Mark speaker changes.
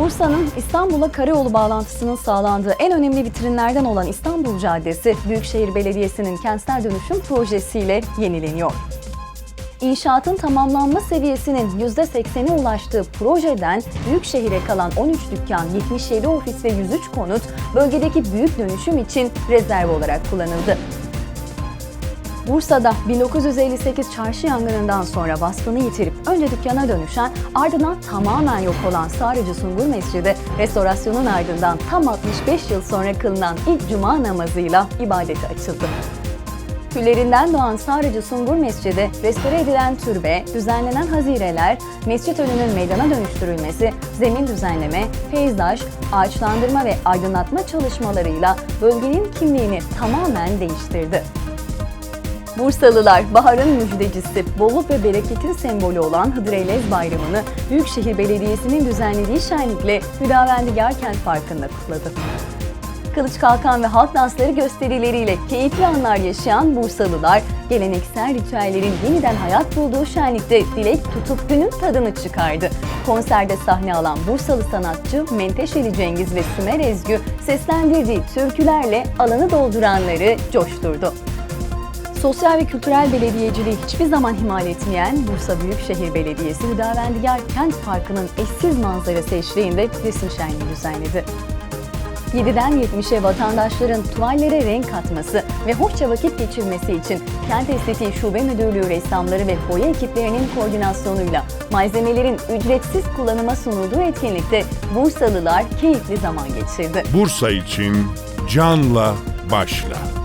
Speaker 1: Bursa'nın İstanbul'a karayolu bağlantısının sağlandığı en önemli vitrinlerden olan İstanbul Caddesi, Büyükşehir Belediyesi'nin kentsel dönüşüm projesiyle yenileniyor. İnşaatın tamamlanma seviyesinin %80'e ulaştığı projeden Büyükşehir'e kalan 13 dükkan, 77 ofis ve 103 konut bölgedeki büyük dönüşüm için rezerv olarak kullanıldı. Bursa'da 1958 çarşı yangınından sonra vasfını yitirip önce dükkana dönüşen ardından tamamen yok olan Sarıcı Sungur Mescidi restorasyonun ardından tam 65 yıl sonra kılınan ilk cuma namazıyla ibadete açıldı. Küllerinden doğan Sarıcı Sungur Mescidi, restore edilen türbe, düzenlenen hazireler, mescit önünün meydana dönüştürülmesi, zemin düzenleme, peyzaj, ağaçlandırma ve aydınlatma çalışmalarıyla bölgenin kimliğini tamamen değiştirdi. Bursalılar baharın müjdecisi, bolluk ve bereketin sembolü olan Hıdrellez Bayramı'nı Büyükşehir Belediyesi'nin düzenlediği şenlikle Hüdavendigar Kent Parkı'nda kutladı. Kılıç Kalkan ve halk dansları gösterileriyle keyifli anlar yaşayan Bursalılar, geleneksel ritüellerin yeniden hayat bulduğu şenlikte dilek tutup günün tadını çıkardı. Konserde sahne alan Bursalı sanatçı Menteşeli Cengiz ve Sümer Ezgü seslendirdiği türkülerle alanı dolduranları coşturdu. Sosyal ve kültürel belediyeciliği hiçbir zaman ihmal etmeyen Bursa Büyükşehir Belediyesi Hüdavendigar Kent Parkı'nın eşsiz manzarası eşliğinde resim şenliği düzenledi. 7'den 70'e vatandaşların tuvallere renk katması ve hoşça vakit geçirmesi için Kent Estetiği Şube Müdürlüğü ressamları ve boya ekiplerinin koordinasyonuyla malzemelerin ücretsiz kullanıma sunulduğu etkinlikte Bursalılar keyifli zaman geçirdi.
Speaker 2: Bursa için canla başla.